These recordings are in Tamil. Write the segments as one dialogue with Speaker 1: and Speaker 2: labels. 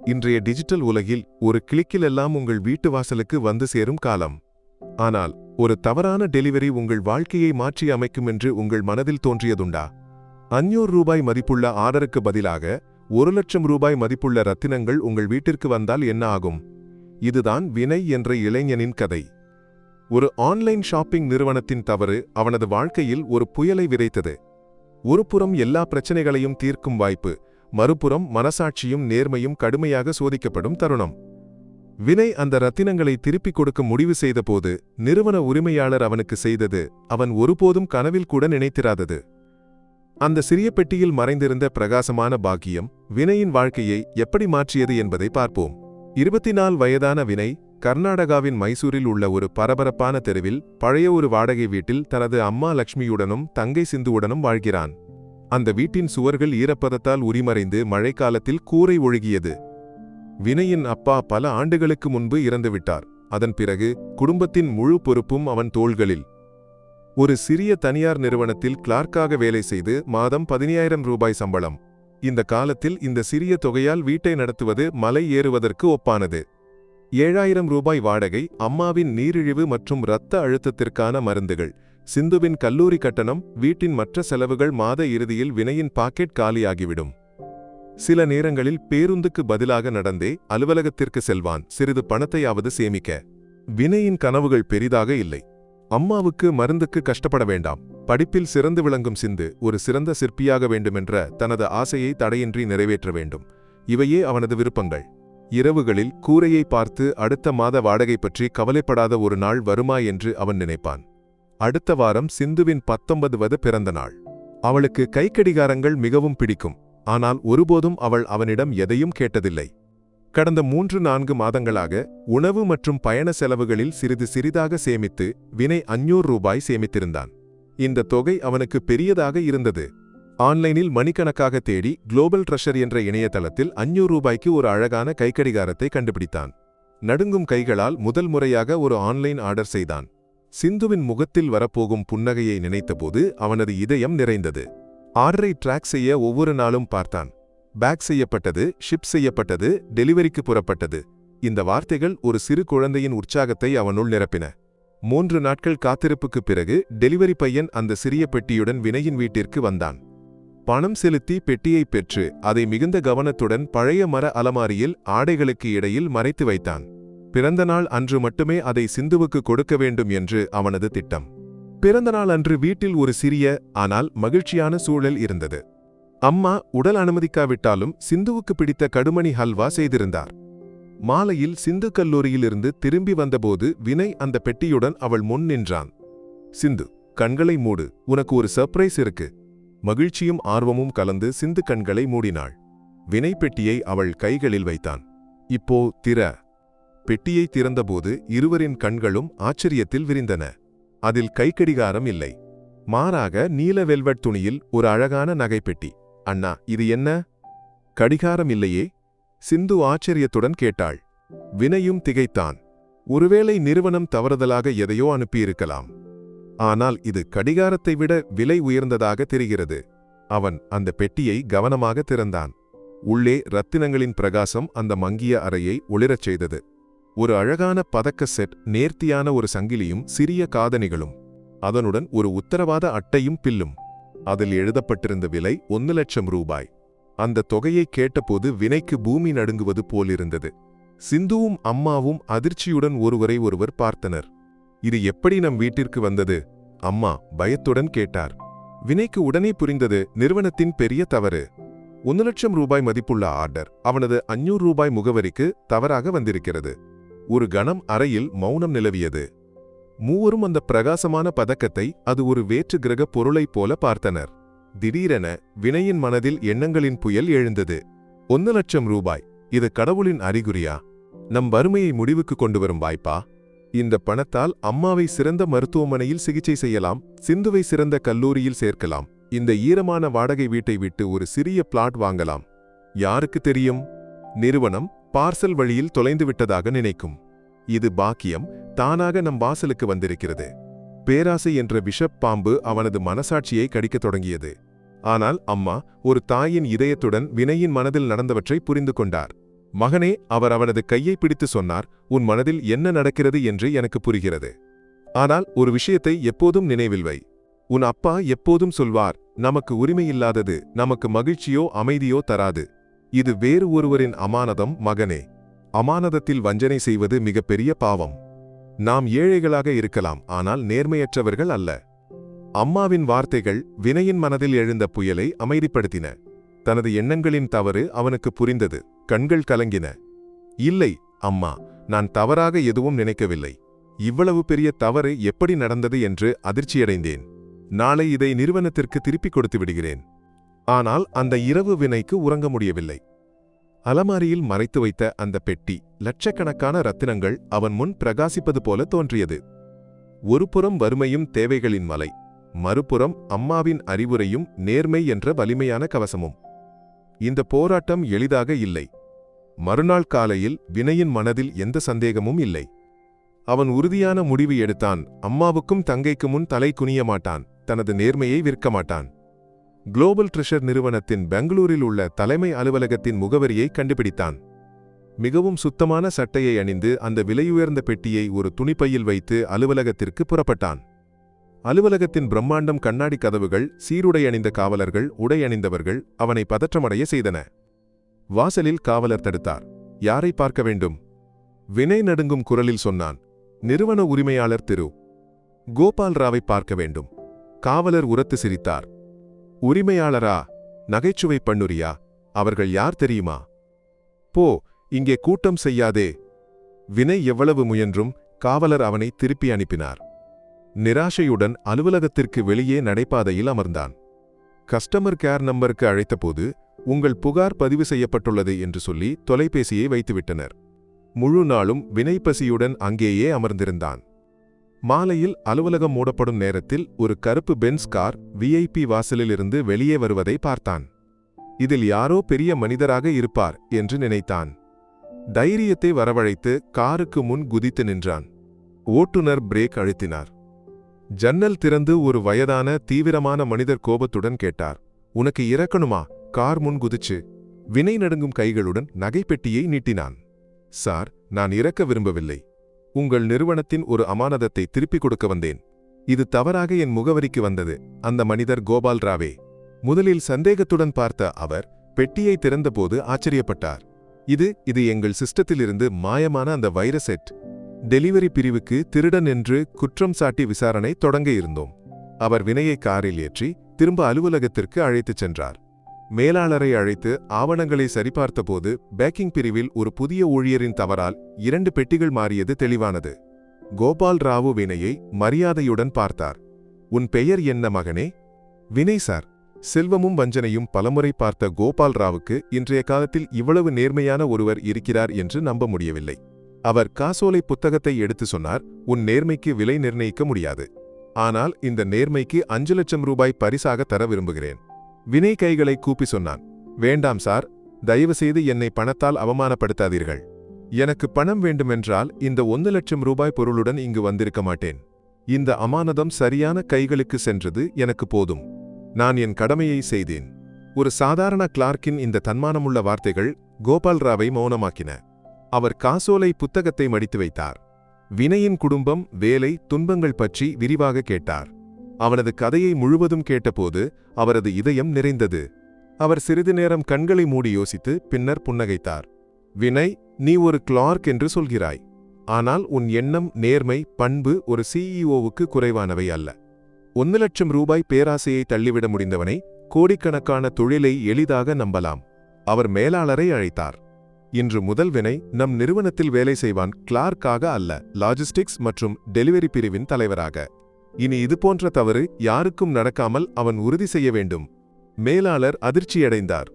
Speaker 1: இன்றைய டிஜிட்டல் உலகில் ஒரு கிளிக்கிலெல்லாம் உங்கள் வீட்டு வாசலுக்கு வந்து சேரும் காலம். ஆனால் ஒரு தவறான டெலிவரி உங்கள் வாழ்க்கையை மாற்றி அமைக்கும் என்று உங்கள் மனதில் தோன்றியதுண்டா? அஞ்சூறு ரூபாய் மதிப்புள்ள ஆர்டருக்கு பதிலாக ஒரு லட்சம் ரூபாய் மதிப்புள்ள ரத்தினங்கள் உங்கள் வீட்டிற்கு வந்தால் என்ன ஆகும்? இதுதான் வினை என்ற இளைஞனின் கதை. ஒரு ஆன்லைன் ஷாப்பிங் நிறுவனத்தின் தவறு அவனது வாழ்க்கையில் ஒரு புயலை விதைத்தது. ஒருபுறம் எல்லா பிரச்சனைகளையும் தீர்க்கும் வாய்ப்பு மறுபுறம் மனசாட்சியும் நேர்மையும் கடுமையாக சோதிக்கப்படும் தருணம். வினை அந்த ரத்தினங்களை திருப்பிக் கொடுக்க முடிவு செய்தபோது நிறுவன உரிமையாளர் அவனுக்கு செய்தது அவன் ஒருபோதும் கனவில் கூட நினைத்திராதது. அந்த சிறிய பெட்டியில் மறைந்திருந்த பிரகாசமான பாக்கியம் வினையின் வாழ்க்கையை எப்படி மாற்றியது என்பதை பார்ப்போம். இருபத்தி நாலு வயதான வினை கர்நாடகாவின் மைசூரில் உள்ள ஒரு பரபரப்பான தெருவில் பழைய ஒரு வாடகை வீட்டில் தனது அம்மா லக்ஷ்மியுடனும் தங்கை சிந்துவுடனும் வாழ்கிறான். அந்த வீட்டின் சுவர்கள் ஈரப்பதத்தால் உரிமறைந்து மழைக்காலத்தில் கூரை ஒழுகியது. வினையின் அப்பா பல ஆண்டுகளுக்கு முன்பு இறந்துவிட்டார். அதன் பிறகு குடும்பத்தின் முழு பொறுப்பும் அவன் தோள்களில். ஒரு சிறிய தனியார் நிறுவனத்தில் கிளார்க்காக வேலை செய்து மாதம் பதினாயிரம் ரூபாய் சம்பளம். இந்த காலத்தில் இந்த சிறிய தொகையால் வீட்டை நடத்துவது மலை ஏறுவதற்கு ஒப்பானது. ஏழாயிரம் ரூபாய் வாடகை அம்மாவின் நீரிழிவு மற்றும் இரத்த அழுத்தத்திற்கான மருந்துகள். சிந்துவின் கல்லூரி கட்டணம் வீட்டின் மற்ற செலவுகள் மாத இறுதியில் வினையின் பாக்கெட் காலியாகிவிடும். சில நேரங்களில் பேருந்துக்கு பதிலாக நடந்தே அலுவலகத்திற்கு செல்வான் சிறிது பணத்தையாவது சேமிக்க. வினையின் கனவுகள் பெரிதாக இல்லை. அம்மாவுக்கு மருந்துக்கு கஷ்டப்பட வேண்டாம். படிப்பில் சிறந்து விளங்கும் சிந்து ஒரு சிறந்த சிற்பியாக வேண்டுமென்ற தனது ஆசையை தடையின்றி நிறைவேற்ற வேண்டும். இவையே அவனது விருப்பங்கள். இரவுகளில் கூரையை பார்த்து அடுத்த மாத வாடகை பற்றி கவலைப்படாத ஒரு நாள் வருமா என்று அவன் நினைப்பான். அடுத்த வாரம் சிந்துவின் பத்தொன்பதுவது பிறந்த நாள். அவளுக்கு கைக்கடிகாரங்கள் மிகவும் பிடிக்கும். ஆனால் ஒருபோதும் அவள் அவனிடம் எதையும் கேட்டதில்லை. கடந்த மூன்று நான்கு மாதங்களாக உணவு மற்றும் பயண செலவுகளில் சிறிது சிறிதாக சேமித்து வினை அஞ்சூறு ரூபாய் சேமித்திருந்தான். இந்த தொகை அவனுக்கு பெரியதாக இருந்தது. ஆன்லைனில் மணிக்கணக்காக தேடி குளோபல் ட்ரெஷர் என்ற இணையதளத்தில் அஞ்சூறு ரூபாய்க்கு ஒரு அழகான கைக்கடிகாரத்தை கண்டுபிடித்தான். நடுங்கும் கைகளால் முதல் முறையாக ஒரு ஆன்லைன் ஆர்டர் செய்தான். சிந்துவின் முகத்தில் வரப்போகும் புன்னகையை நினைத்தபோது அவனது இதயம் நிறைந்தது. ஆர்டரை ட்ராக் செய்ய ஒவ்வொரு நாளும் பார்த்தான். பேக் செய்யப்பட்டது ஷிப் செய்யப்பட்டது டெலிவரிக்கு புறப்பட்டது. இந்த வார்த்தைகள் ஒரு சிறு குழந்தையின் உற்சாகத்தை அவனுள் நிரப்பின. மூன்று நாட்கள் காத்திருப்புக்குப் பிறகு டெலிவரி பையன் அந்த சிறிய பெட்டியுடன் வினையின் வீட்டிற்கு வந்தான். பணம் செலுத்தி பெட்டியை பெற்று அதை மிகுந்த கவனத்துடன் பழைய மர அலமாரியில் ஆடைகளுக்கு இடையில் மறைத்து வைத்தான். பிறந்தநாள் அன்று மட்டுமே அதை சிந்துவுக்கு கொடுக்க வேண்டும் என்று அவனது திட்டம். பிறந்தநாள் அன்று வீட்டில் ஒரு சிறிய ஆனால் மகிழ்ச்சியான சூழல் இருந்தது. அம்மா உடல் அனுமதிக்காவிட்டாலும் சிந்துவுக்கு பிடித்த கடுமணி ஹல்வா செய்திருந்தார். மாலையில் சிந்து கல்லூரியிலிருந்து திரும்பி வந்தபோது வினை அந்த பெட்டியுடன் அவள் முன் நின்றான். சிந்து கண்களை மூடு. உனக்கு ஒரு சர்ப்ரைஸ் இருக்கு. மகிழ்ச்சியும் ஆர்வமும் கலந்து சிந்து கண்களை மூடினாள். வினை பெட்டியை அவள் கைகளில் வைத்தான். இப்போ திற. பெட்டியை திறந்தபோது இருவரின் கண்களும் ஆச்சரியத்தில் விரிந்தன. அதில் கைக்கடிகாரம் இல்லை. மாறாக நீல வெல்வெட் துணியில் ஒரு அழகான நகைப்பெட்டி. அண்ணா இது என்ன? கடிகாரம் இல்லையே சிந்து ஆச்சரியத்துடன் கேட்டாள். வினையும் திகைத்தான். ஒருவேளை நிறுவனம் தவறுதலாக எதையோ அனுப்பியிருக்கலாம். ஆனால் இது கடிகாரத்தை விட விலை உயர்ந்ததாக தெரிகிறது. அவன் அந்த பெட்டியை கவனமாக திறந்தான். உள்ளே ரத்தினங்களின் பிரகாசம் அந்த மங்கிய அறையை ஒளிரச் செய்தது. ஒரு அழகான பதக்க செட் நேர்த்தியான ஒரு சங்கிலியும் சிறிய காதணிகளும். அதனுடன் ஒரு உத்தரவாத அட்டையும் பில்லும். அதில் எழுதப்பட்டிருந்த விலை ஒன்னு லட்சம் ரூபாய். அந்த தொகையை கேட்டபோது வினைக்கு பூமி நடுங்குவது போலிருந்தது. சிந்துவும் அம்மாவும் அதிர்ச்சியுடன் ஒருவரை ஒருவர் பார்த்தனர். இது எப்படி நம் வீட்டிற்கு வந்தது? அம்மா பயத்துடன் கேட்டார். வினைக்கு உடனே புரிந்தது நிறுவனத்தின் பெரிய தவறு. ஒன்று லட்சம் ரூபாய் மதிப்புள்ள ஆர்டர் அவனது அஞ்சூறு ரூபாய் முகவரிக்கு தவறாக வந்திருக்கிறது. ஒரு கணம் அறையில் மௌனம் நிலவியது. மூவரும் அந்த பிரகாசமான பதக்கத்தை அது ஒரு வேற்று கிரக பொருளைப் போல பார்த்தனர். திடீரென வினையின் மனதில் எண்ணங்களின் புயல் எழுந்தது. ஒன்னு லட்சம் ரூபாய் இது கடவுளின் அறிகுறியா? நம் வறுமையை முடிவுக்கு கொண்டு வரும் வாய்ப்பா? இந்த பணத்தால் அம்மாவை சிறந்த மருத்துவமனையில் சிகிச்சை செய்யலாம் சிந்துவை சிறந்த கல்லூரியில் சேர்க்கலாம் இந்த ஈரமான வாடகை வீட்டை விட்டு ஒரு சிறிய பிளாட் வாங்கலாம். யாருக்கு தெரியும்? நிறுவனம் பார்சல் வழியில் தொலைந்துவிட்டதாக நினைக்கும். இது பாக்கியம் தானாக நம் வாசலுக்கு வந்திருக்கிறது. பேராசை என்ற விஷப் பாம்பு அவனது மனசாட்சியை கடிக்கத் தொடங்கியது. ஆனால் அம்மா ஒரு தாயின் இதயத்துடன் வினையின் மனதில் நடந்தவற்றை புரிந்து கொண்டார். மகனே அவர் அவனது கையை பிடித்து சொன்னார் உன் மனதில் என்ன நடக்கிறது என்று எனக்கு புரிகிறது. ஆனால் ஒரு விஷயத்தை எப்போதும் நினைவில் வை. உன் அப்பா எப்போதும் சொல்வார் நமக்கு உரிமையில்லாதது நமக்கு மகிழ்ச்சியோ அமைதியோ தராது. இது வேறு ஒருவரின் அமானதம் மகனே. அமானதத்தில் வஞ்சனை செய்வது மிகப்பெரிய பாவம். நாம் ஏழைகளாக இருக்கலாம் ஆனால் நேர்மையற்றவர்கள் அல்ல. அம்மாவின் வார்த்தைகள் வினையின் மனதில் எழுந்த புயலை அமைதிப்படுத்தின. தனது எண்ணங்களின் தவறு அவனுக்கு புரிந்தது. கண்கள் கலங்கின. இல்லை அம்மா நான் தவறாக எதுவும் நினைக்கவில்லை. இவ்வளவு பெரிய தவறு எப்படி நடந்தது என்று அதிர்ச்சியடைந்தேன். நாளை இதை நிறுவனத்திற்கு திருப்பிக் கொடுத்து விடுகிறேன். ஆனால் அந்த இரவு வினைக்கு உறங்க முடியவில்லை. அலமாரியில் மறைத்து வைத்த அந்த பெட்டி லட்சக்கணக்கான ரத்தினங்கள் அவன் முன் பிரகாசிப்பது போல தோன்றியது. ஒருபுறம் வறுமையும் தேவைகளின் மலை மறுபுறம் அம்மாவின் அறிவுரையும் நேர்மை என்ற வலிமையான கவசமும். இந்த போராட்டம் எளிதாக இல்லை. மறுநாள் காலையில் வினையின் மனதில் எந்த சந்தேகமும் இல்லை. அவன் உறுதியான முடிவு எடுத்தான் அம்மாவுக்கும் தங்கைக்கு முன் தலை குனிய மாட்டான் தனது நேர்மையை விற்க மாட்டான். குளோபல் ட்ரெஷர் நிறுவனத்தின் பெங்களூரில் உள்ள தலைமை அலுவலகத்தின் முகவரியை கண்டுபிடித்தான். மிகவும் சுத்தமான சட்டையை அணிந்து அந்த விலையுயர்ந்த பெட்டியை ஒரு துணிப்பையில் வைத்து அலுவலகத்திற்கு புறப்பட்டான். அலுவலகத்தின் பிரம்மாண்டம் கண்ணாடி கதவுகள் சீருடை அணிந்த காவலர்கள் உடை அணிந்தவர்கள் அவனை பதற்றமடைய செய்தன. வாசலில் காவலர் தடுத்தார். யாரை பார்க்க வேண்டும்? வினை நடுங்கும் குரலில் சொன்னான். நிறுவன உரிமையாளர் திரு. கோபால் ராவை பார்க்க வேண்டும். காவலர் உரத்து சிரித்தார். உரிமையாளரா? நகைச்சுவை பண்ணுறியா? அவர்கள் யார் தெரியுமா? போ இங்கே கூட்டம் செய்யாதே. வினை எவ்வளவு முயன்றும் காவலர் அவனை திருப்பி அனுப்பினார். நிராசையுடன் அலுவலகத்திற்கு வெளியே நடைபாதையில் அமர்ந்தான். கஸ்டமர் கேர் நம்பருக்கு அழைத்தபோது உங்கள் புகார் பதிவு செய்யப்பட்டுள்ளது என்று சொல்லி தொலைபேசியை வைத்துவிட்டனர். முழு நாளும் வினைப்பசியுடன் அங்கேயே அமர்ந்திருந்தான். மாலையில் அலுவலகம் மூடப்படும் நேரத்தில் ஒரு கருப்பு பென்ஸ் கார் விஐபி வாசலிலிருந்து வெளியே வருவதை பார்த்தான். இதில் யாரோ பெரிய மனிதராக இருப்பார் என்று நினைத்தான். தைரியத்தை வரவழைத்து காருக்கு முன் குதித்து நின்றான். ஓட்டுநர் பிரேக் அழுத்தினார். ஜன்னல் திறந்து ஒரு வயதான தீவிரமான மனிதர் கோபத்துடன் கேட்டார். உனக்கு இறக்கணுமா? கார் முன் குதிச்சு. வினை நடுங்கும் கைகளுடன் நகைப்பெட்டியை நீட்டினான். சார் நான் இறக்க விரும்பவில்லை. உங்கள் நிறுவனத்தின் ஒரு அமானதத்தை திருப்பிக் கொடுக்க வந்தேன். இது தவறாக என் முகவரிக்கு வந்தது. அந்த மனிதர் கோபால் ராவே. முதலில் சந்தேகத்துடன் பார்த்த அவர் பெட்டியை திறந்தபோது ஆச்சரியப்பட்டார். இது இது எங்கள் சிஸ்டத்திலிருந்து மாயமான அந்த வைரசெட் டெலிவரி பிரிவுக்கு திருடன் என்று குற்றம் சாட்டி விசாரணை தொடங்க இருந்தோம். அவர் வினையை காரில் ஏற்றி திரும்ப அலுவலகத்திற்கு அழைத்துச் சென்றார். மேலாளரை அழைத்து ஆவணங்களை சரிபார்த்தபோது பேக்கிங் பிரிவில் ஒரு புதிய ஊழியரின் தவறால் இரண்டு பெட்டிகள் மாறியது தெளிவானது. கோபால் ராவு வினையை மரியாதையுடன் பார்த்தார். உன் பெயர் என்ன மகனே? வினை சார். செல்வமும் வஞ்சனையும் பலமுறை பார்த்த கோபால் ராவுக்கு இன்றைய காலத்தில் இவ்வளவு நேர்மையான ஒருவர் இருக்கிறார் என்று நம்ப முடியவில்லை. அவர் காசோலை புத்தகத்தை எடுத்து சொன்னார் உன் நேர்மைக்கு விலை நிர்ணயிக்க முடியாது. ஆனால் இந்த நேர்மைக்கு அஞ்சு லட்சம் ரூபாய் பரிசாக தர விரும்புகிறேன். வினை கைகளை கூப்பி சொன்னான். வேண்டாம் சார். தயவு செய்து என்னை பணத்தால் அவமானப்படுத்தாதீர்கள். எனக்கு பணம் வேண்டுமென்றால் இந்த ஒன்று லட்சம் ரூபாய் பொருளுடன் இங்கு வந்திருக்க மாட்டேன். இந்த அமானதம் சரியான கைகளுக்கு சென்றது எனக்கு போதும். நான் என் கடமையை செய்தேன். ஒரு சாதாரண கிளார்க்கின் இந்த தன்மானமுள்ள வார்த்தைகள் கோபால் ராவை மௌனமாக்கின. அவர் காசோலை புத்தகத்தை மடித்து வைத்தார். வினையின் குடும்பம் வேலை துன்பங்கள் பற்றி விரிவாக கேட்டார். அவனது கதையை முழுவதும் கேட்டபோது அவரது இதயம் நிறைந்தது. அவர் சிறிது நேரம் கண்களை மூடி யோசித்து பின்னர் புன்னகைத்தார். வினை நீ ஒரு கிளார்க் என்று சொல்கிறாய். ஆனால் உன் எண்ணம் நேர்மை பண்பு ஒரு சிஇஓவுக்கு குறைவானவை அல்ல. ஒன்னு லட்சம் ரூபாய் பேராசையை தள்ளிவிட முடிந்தவனை கோடிக்கணக்கான தொழிலை எளிதாக நம்பலாம். அவர் மேலாளரை அழைத்தார். இன்று முதல் வினை நம் நிறுவனத்தில் வேலை செய்வான் கிளார்க்காக அல்ல லாஜிஸ்டிக்ஸ் மற்றும் டெலிவரி பிரிவின் தலைவராக. இனி இதுபோன்ற தவறு யாருக்கும் நடக்காமல் அவன் உறுதி செய்ய வேண்டும். மேலாளர் அதிர்ச்சியடைந்தார்.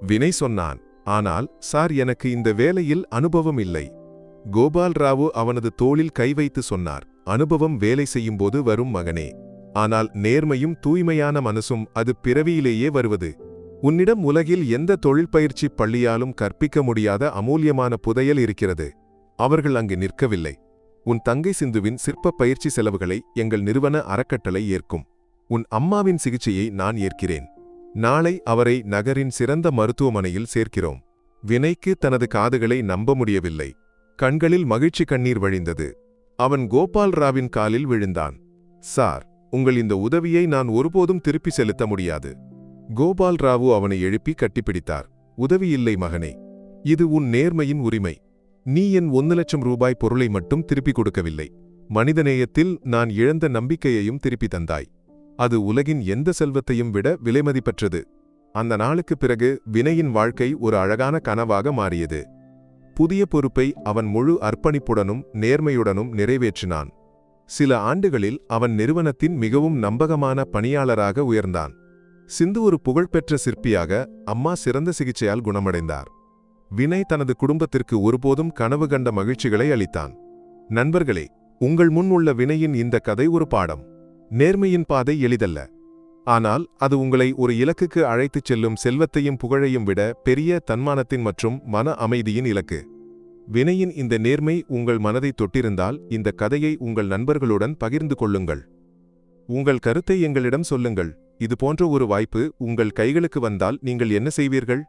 Speaker 1: வினை சொன்னான் ஆனால் சார் எனக்கு இந்த வேலையில் அனுபவம் இல்லை. கோபால் ராவு அவனது தோளில் கை வைத்து சொன்னார் அனுபவம் வேலை செய்யும்போது வரும் மகனே. ஆனால் நேர்மையும் தூய்மையான மனசும் அது பிறவியிலேயே வருவது. உன்னிடம் உலகில் எந்த தொழிற்பயிற்சி பள்ளியாலும் கற்பிக்க முடியாத அமூல்யமான புதையல் இருக்கிறது. அவர்கள் அங்கு நிற்கவில்லை. உன் தங்கை சிந்துவின் சிற்ப பயிற்சி செலவுகளை எங்கள் நிறுவன அறக்கட்டளை ஏற்கும். உன் அம்மாவின் சிகிச்சையை நான் ஏற்கிறேன். நாளை அவரை நகரின் சிறந்த மருத்துவமனையில் சேர்க்கிறோம். வினைக்கு தனது காதுகளை நம்ப முடியவில்லை. கண்களில் மகிழ்ச்சி கண்ணீர் வழிந்தது. அவன் கோபால் ராவின் காலில் விழுந்தான். சார் உங்கள் இந்த உதவியை நான் ஒருபோதும் திருப்பி செலுத்த முடியாது. கோபால் ராவு அவனை எழுப்பி கட்டிப்பிடித்தார். உதவியில்லை மகனே. இது உன் நேர்மையின் உரிமை. நீ என் ஒன்னு லட்சம் ரூபாய் பொருளை மட்டும் திருப்பிக் கொடுக்கவில்லை. மனிதநேயத்தில் நான் இழந்த நம்பிக்கையையும் திருப்பி தந்தாய். அது உலகின் எந்த செல்வத்தையும் விட விலைமதிப்பற்றது. அந்த நாளுக்குப் பிறகு வினையின் வாழ்க்கை ஒரு அழகான கனவாக மாறியது. புதிய பொறுப்பை அவன் முழு அர்ப்பணிப்புடனும் நேர்மையுடனும் நிறைவேற்றினான். சில ஆண்டுகளில் அவன் நிறுவனத்தின் மிகவும் நம்பகமான பணியாளராக உயர்ந்தான். சிந்து ஒரு புகழ்பெற்ற சிற்பியாக அம்மா சிறந்த சிகிச்சையால் குணமடைந்தார். வினய் தனது குடும்பத்திற்கு ஒருபோதும் கனவு கண்ட மகிழ்ச்சிகளை அளித்தான். நண்பர்களே உங்கள் முன் உள்ள வினையின் இந்த கதை ஒரு பாடம். நேர்மையின் பாதை எளிதல்ல. ஆனால் அது உங்களை ஒரு இலக்குக்கு அழைத்துச் செல்லும் செல்வத்தையும் புகழையும் விட பெரிய தன்மானத்தின் மற்றும் மன அமைதியின் இலக்கு. வினையின் இந்த நேர்மை உங்கள் மனதை தொட்டிருந்தால் இந்த கதையை உங்கள் நண்பர்களுடன் பகிர்ந்து கொள்ளுங்கள். உங்கள் கருத்தை எங்களிடம் சொல்லுங்கள். இது போன்ற ஒரு வாய்ப்பு உங்கள் கைகளுக்கு வந்தால் நீங்கள் என்ன செய்வீர்கள்?